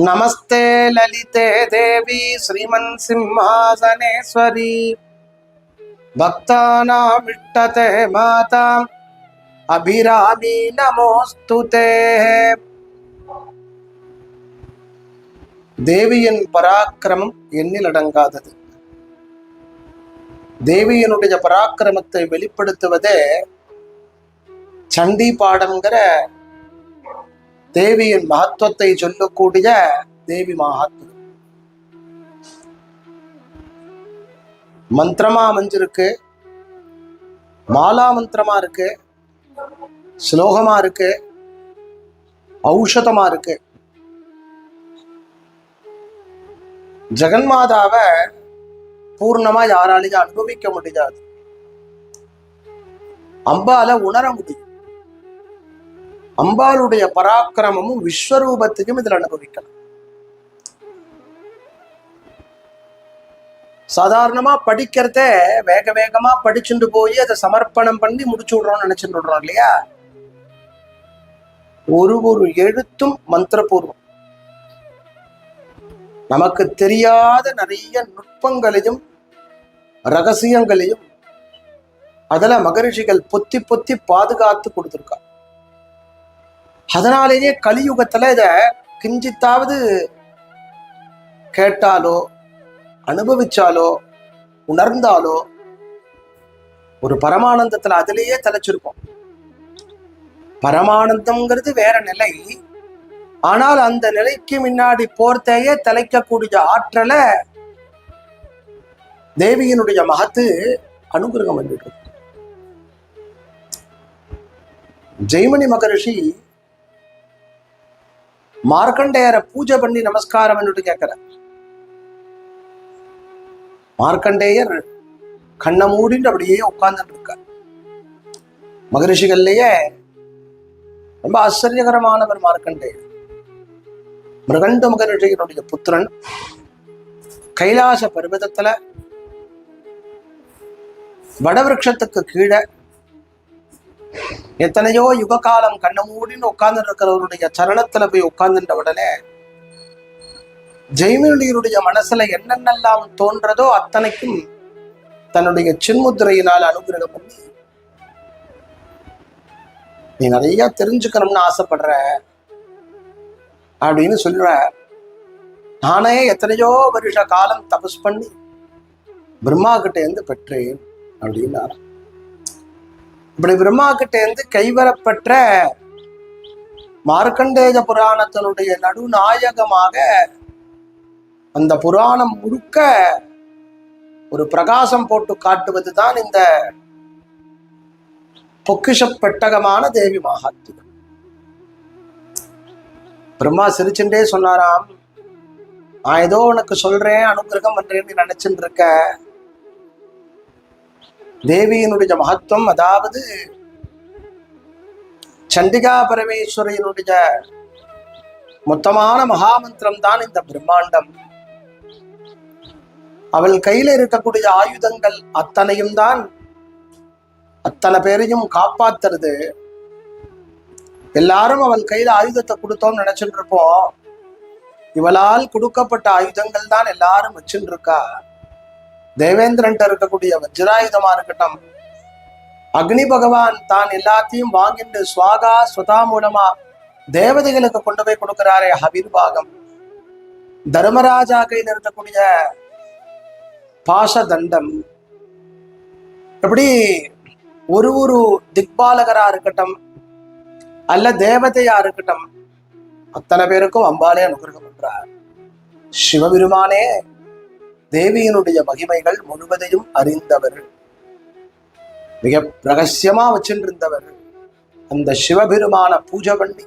नमस्ते ललिते देवी श्रीमन् सिंहासनेश्वरी भक्तानामिष्टते माता अभिरामी நமோஸ்து தேவியின் பராக்கிரமம் எண்ணில் அடங்காதது தேவியினுடைய பராக்கிரமத்தை வெளிப்படுத்துவதே சண்டி பாடம்ங்கிற தேவியின் மகத்துவத்தை சொல்லக்கூடிய தேவி மகாத்மா. மந்திரமா அமைஞ்சிருக்கு. மாலா மந்திரமா இருக்கு. ஸ்லோகமா இருக்கு. ஔஷதமா இருக்கு. ஜெகன்மாதாவை பூர்ணமா யாராலையும் அனுபவிக்க முடியாது. அம்பால உணர முடியும். அம்பாளுடைய பராக்கிரமமும் விஸ்வரூபத்தையும் இதில் அனுபவிக்கலாம் சாதாரணமா படிக்கிறத வேக வேகமா படிச்சுட்டு போய் அதை சமர்ப்பணம் பண்ணி முடிச்சு விடுறோம்னு நினைச்சுட்டு விடுறோம் இல்லையா? ஒரு ஒரு எழுத்தும் மந்திரபூர்வம். நமக்கு தெரியாத நிறைய நுட்பங்களையும் ரகசியங்களையும் அதில் மகரிஷிகள் பொத்தி பொத்தி பாதுகாத்து கொடுத்துருக்கா அதனாலேயே கலியுகத்துல இத கிஞ்சித்தாவது கேட்டாலோ அனுபவிச்சாலோ உணர்ந்தாலோ ஒரு பரமானந்தத்துல அதிலேயே தலைச்சிருப்போம் பரமானந்தம்ங்கிறது வேற நிலை. ஆனால் அந்த நிலைக்கு முன்னாடி போர்த்தையே தலைக்கக்கூடிய ஆற்றலை தேவியினுடைய மகத்து அனுகிரகம் பண்ணிட்டு ஜெய்மணி மகரிஷி மார்க்கண்டேயரை பூஜை பண்ணி நமஸ்காரம் பண்ணிட்டு கேட்கிறார் மார்க்கண்டேயர் கண்ணை மூடிட்டு அப்படியே உட்கார்ந்துட்டு இருக்கார் மகரிஷிகள்லயே ரொம்ப ஆச்சரியகரமானவர் மார்க்கண்டேயர். மிருகண்ட மகரிஷியனுடைய புத்திரன் கைலாச பர்வதத்துல வடவிருஷத்துக்கு கீழே எத்தனையோ யுக காலம் கண்ண மூடின்னு உட்கார்ந்து இருக்கிறவருடைய சரணத்துல போய் உட்கார்ந்துட்ட உடனே ஜெய்மினுடைய மனசுல என்னென்னலாம் தோன்றதோ அத்தனைக்கும் தன்னுடைய சின்முத்திரையினால் அனுகிரகம் பண்ணி நீ நிறைய தெரிஞ்சுக்கணும்னு ஆசைப்படுற அப்படின்னு சொல்ற. நானே எத்தனையோ வருஷ காலம் தபஸ் பண்ணி பிரம்மா கிட்ட இருந்து பெற்றேன் அப்படின்னு இப்படி பிரம்மா கிட்ட இருந்து கைவரப்பெற்ற மார்க்கண்டேய புராணத்தினுடைய நடுநாயகமாக அந்த புராணம் முழுக்க ஒரு பிரகாசம் போட்டு காட்டுவது தான் இந்த பொக்கிஷ பெட்டகமான தேவி மகாத்மியம். பிரம்மா சிரிச்சுட்டே சொன்னாராம் நான் ஏதோ உனக்கு சொல்றேன் அனுகிரகம் பண்றேன்னு நினைச்சுட்டு இருக்க. தேவியினுடைய மகத்துவம் அதாவது சண்டிகா பரமேஸ்வரியினுடைய மொத்தமான மகாமந்திரம் தான் இந்த பிரம்மாண்டம். அவள் கையில இருக்கக்கூடிய ஆயுதங்கள் அத்தனையும் தான் அத்தனை பேரையும் காப்பாத்துறது. எல்லாரும் அவள் கையில ஆயுதத்தை கொடுத்தோம்னு நினைச்சுட்டு இருப்போம். இவளால் கொடுக்கப்பட்ட ஆயுதங்கள் தான் எல்லாரும் வச்சுட்டு இருக்கா. தேவேந்திரன்ட்ட இருக்கக்கூடிய வஜ்ராயுதமா இருக்கட்டும். அக்னி பகவான் தான் எல்லாத்தையும் வாங்கிட்டு சுவாகா சுதா மூலமா தேவதைகளுக்கு கொண்டு போய் கொடுக்கிறாரே ஹவிர்பாகம் தர்மராஜா கையில் இருக்கக்கூடிய பாசதண்டம் எப்படி ஒரு ஒரு திக்பாலகரா இருக்கட்டும் அல்ல தேவதையா இருக்கட்டும் அத்தனை பேருக்கும் அம்பாலே அனுகிரகம் பண்றார். சிவபெருமானே தேவியினுடைய மகிமைகள் முழுவதையும் அறிந்தவர். மிக ரகசியமா வச்சிருந்தவர். அந்த சிவபெருமான பூஜை பண்ணி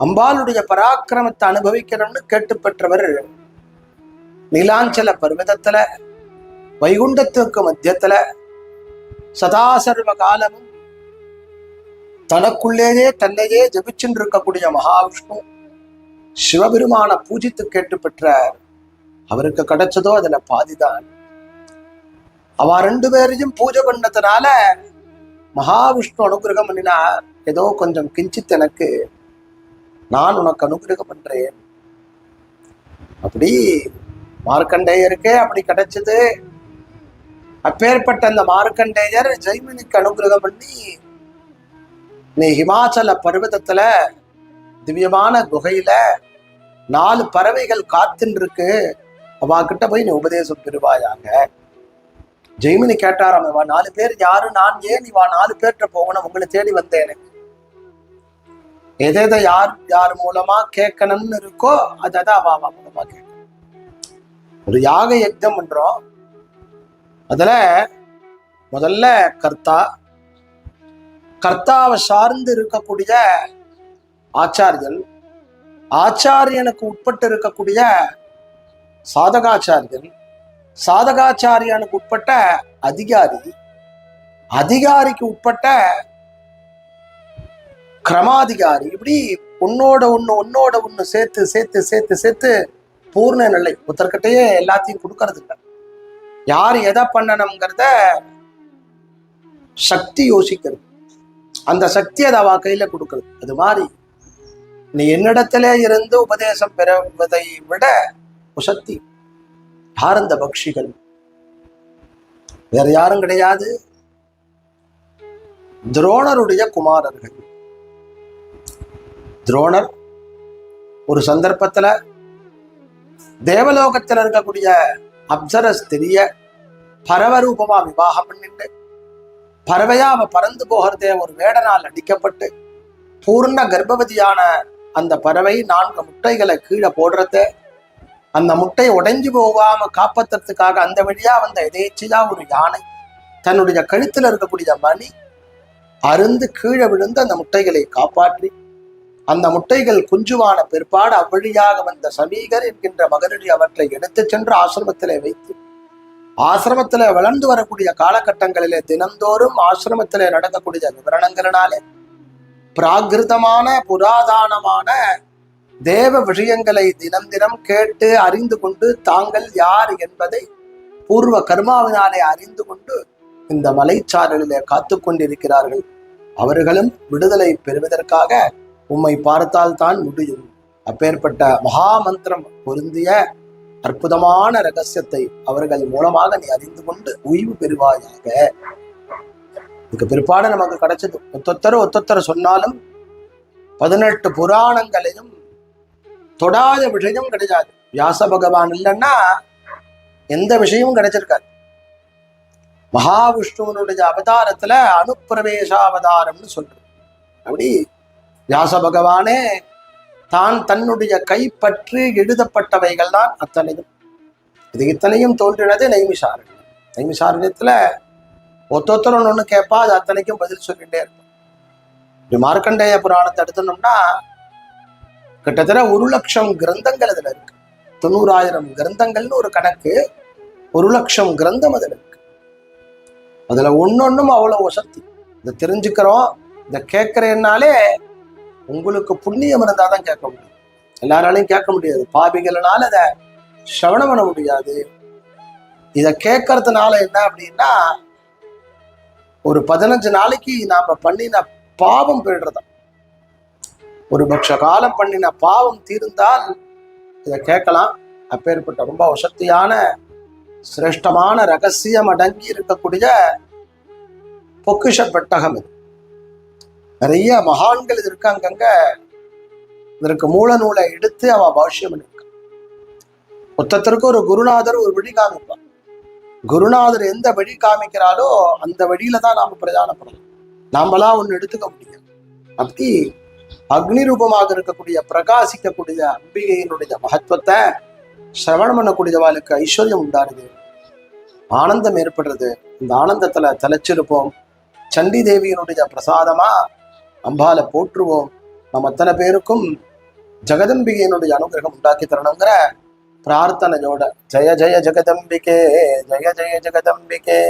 அம்பாளுடைய பராக்கிரமத்தை அனுபவிக்கணும்னு கேட்டு பெற்றவர். நீலாஞ்சல பர்வதத்துல வைகுண்டத்துக்கு மத்தியத்துல சதாசர்வ காலமும் தனக்குள்ளேயே தன்னையே ஜபிச்சுட்டு இருக்கக்கூடிய மகாவிஷ்ணு சிவபெருமான பூஜித்து கேட்டு பெற்ற அவருக்கு கிடைச்சதோ அதுல பாதிதான். அவ ரெண்டு பேரையும் பூஜை பண்ணதுனால மகாவிஷ்ணு அனுகிரகம் பண்ணினார் ஏதோ கொஞ்சம் கிஞ்சித் எனக்கு நான் உனக்கு அனுகிரகம் பண்றேன். அப்படி மார்க்கண்டேயருக்கே அப்படி கிடைச்சது. அப்பேற்பட்ட அந்த மார்க்கண்டேயர் ஜெய்மினிக்கு அனுகிரகம் பண்ணி நீ ஹிமாச்சல பர்வதத்துல திவ்யமான குகையில நாலு பறவைகள் காத்துன்னு இருக்கு அவா கிட்ட போய் நீ உபதேசம் பெறுவாயாக. ஜெய்மினி கேட்டாராம் இவா நாலு பேர் யாரு நான் ஏன் இவா நாலு பேர்கிட்ட போகணும் உங்களை தேடி வந்தேன் எதை எதை யார் யார் மூலமா கேட்கணும்னு இருக்கோ அதை தான் அவா அவ மூலமா கேட்கணும் ஒரு யாக யஜ்ஞம் பண்றோம். அதுல முதல்ல கர்த்தா கர்த்தாவை சார்ந்து இருக்கக்கூடிய ஆச்சாரியன் ஆச்சாரியனுக்கு உட்பட்டு இருக்கக்கூடிய சாதகாச்சாரியன் சாதகாச்சாரியனுக்கு உட்பட்ட அதிகாரி அதிகாரிக்கு உட்பட்ட கிரமாதிகாரி இப்படி ஒன்னோட ஒண்ணு ஒன்னோட ஒண்ணு சேர்த்து சேர்த்து சேர்த்து சேர்த்து பூர்ண நிலை ஒருத்தர்கிட்டயே எல்லாத்தையும் கொடுக்கறது இல்லை. யார் எதை பண்ணணுங்கிறத சக்தி யோசிக்கிறது. அந்த சக்தி அதை அவ கையில கொடுக்கறது. அது மாதிரி நீ என்னிடத்துல இருந்து உபதேசம் பெறுவதை விட குசத்தி யார் அந்த பக்ஷிகள். வேற யாரும் கிடையாது. துரோணருடைய குமாரர்கள். துரோணர் ஒரு சந்தர்ப்பத்துல தேவலோகத்தில் இருக்கக்கூடிய அப்சரஸ் தெரிய பரவரூபமா விவாகம் பண்ணிட்டு பறவையா அவ பறந்து போகிறதே ஒரு வேடனால் அடிக்கப்பட்டு பூர்ண கர்ப்பவதியான அந்த பறவை நான்கு முட்டைகளை கீழே போடுறத அந்த முட்டை உடைஞ்சு போகாம காப்பாத்துறதுக்காக அந்த வழியா வந்த எதேச்சியா ஒரு யானை. தன்னுடைய கழுத்துல இருக்கக்கூடிய மணி அருந்து கீழே விழுந்து அந்த முட்டைகளை காப்பாற்றி அந்த முட்டைகள் குஞ்சுவான பிற்பாடு அவ்வழியாக வந்த சமீகர் என்கின்ற மகனடி அவற்றை எடுத்துச் சென்று ஆசிரமத்திலே வைத்து ஆசிரமத்திலே வளர்ந்து வரக்கூடிய காலகட்டங்களிலே தினந்தோறும் ஆசிரமத்திலே நடக்கக்கூடிய விவரணங்களினாலே பிராகிருதமான புராதானமான தேவ விஷயங்களை தினம் தினம் கேட்டு அறிந்து கொண்டு தாங்கள் யார் என்பதை பூர்வ கர்மாவினாலே அறிந்து கொண்டு இந்த மலைச்சாரலிலே காத்து கொண்டிருக்கிறார்கள். அவர்களும் விடுதலை பெறுவதற்காக உம்மை பார்த்தால் தான் முடியும். அப்பேற்பட்ட மகா மந்திரம் பொருந்திய அற்புதமான ரகசியத்தை அவர்கள் மூலமாக நீ அறிந்து கொண்டு ஓய்வு பெறுவாயாக. இதுக்கு பிற்பாடு நமக்கு கிடைச்சது. ஒத்தொத்தர ஒத்தொத்தர சொன்னாலும் பதினெட்டு புராணங்களையும் தொடாத விஷயம் கிடையாது. வியாச பகவான் இல்லைன்னா எந்த விஷயமும் கிடைச்சிருக்காது. மகாவிஷ்ணுவனுடைய அவதாரத்துல அனுப்பிரவேசாவதாரம்னு சொல்றோம் அப்படி வியாச பகவானே தான் தன்னுடைய கைப்பற்றி எழுதப்பட்டவைகள் தான் அத்தனையும். இது இத்தனையும் தோன்றினது நைமிசாரண்யம் நைமிசாரண்யத்துல ஒத்தொத்தரன் ஒன்று கேட்பா அது அத்தனைக்கும் பதில் சொல்லிட்டே இருக்கும். இப்படி மார்க்கண்டேய புராணத்தை எடுத்தணும்னா கிட்டத்தட்ட ஒரு லட்சம் கிரந்தங்கள் அதுல இருக்கு. தொண்ணூறாயிரம் கிரந்தங்கள்னு ஒரு கணக்கு ஒரு லட்சம் கிரந்தம் அதுல இருக்கு. அதுல ஒன்னொன்னும் அவ்வளவு வசதி. இதை தெரிஞ்சுக்கிறோம் இதை கேட்கறேன்னாலே உங்களுக்கு புண்ணியம் இருந்தால் தான் கேட்க முடியும். எல்லாராலையும் கேட்க முடியாது. பாபிகள்னால அதை சிரவணம் பண்ண முடியாது. இதை கேட்கறதுனால என்ன அப்படின்னா ஒரு பதினஞ்சு நாளைக்கு நாம பண்ணின பாவம் போயிடுறதா ஒரு பட்ச காலம் பண்ணின பாவம் தீர்ந்தால் இதை கேட்கலாம். அப்பேற்பட்ட ரொம்ப வசத்தியான சிரேஷ்டமான ரகசியம் அடங்கி இருக்கக்கூடிய பொக்கிஷ பெட்டகம் இது. நிறைய மகான்கள் இது இருக்காங்க இதற்கு மூல நூலை எடுத்து அவன் பாஷ்யம் பண்ணியிருக்கான் மொத்தத்திற்கு ஒரு குருநாதர் ஒரு வழி காமிப்பான் குருநாதர் எந்த வழி காமிக்கிறாரோ அந்த வழியில தான் நாம பிரதானப்படலாம் நாமளா ஒன்று எடுத்துக்க முடியும். அப்படி அக்னி ரூபமாக இருக்கக்கூடிய பிரகாசிக்கக்கூடிய அம்பிகையினுடைய மகத்துவத்தை சிரவணம் பண்ணக்கூடியவாளுக்கு ஐஸ்வர்யம் உண்டாருது ஆனந்தம் ஏற்படுறது. இந்த ஆனந்தத்துல தலைச்சிருப்போம். சண்டி தேவியினுடைய பிரசாதமா அம்பால போற்றுவோம். நம்ம அத்தனை பேருக்கும் ஜெகதம்பிகையினுடைய அனுகிரகம் உண்டாக்கி தரணுங்கிற பிரார்த்தனையோட ஜெய ஜெய ஜெகதம்பிகே ஜெய ஜெய ஜெகதம்பிகே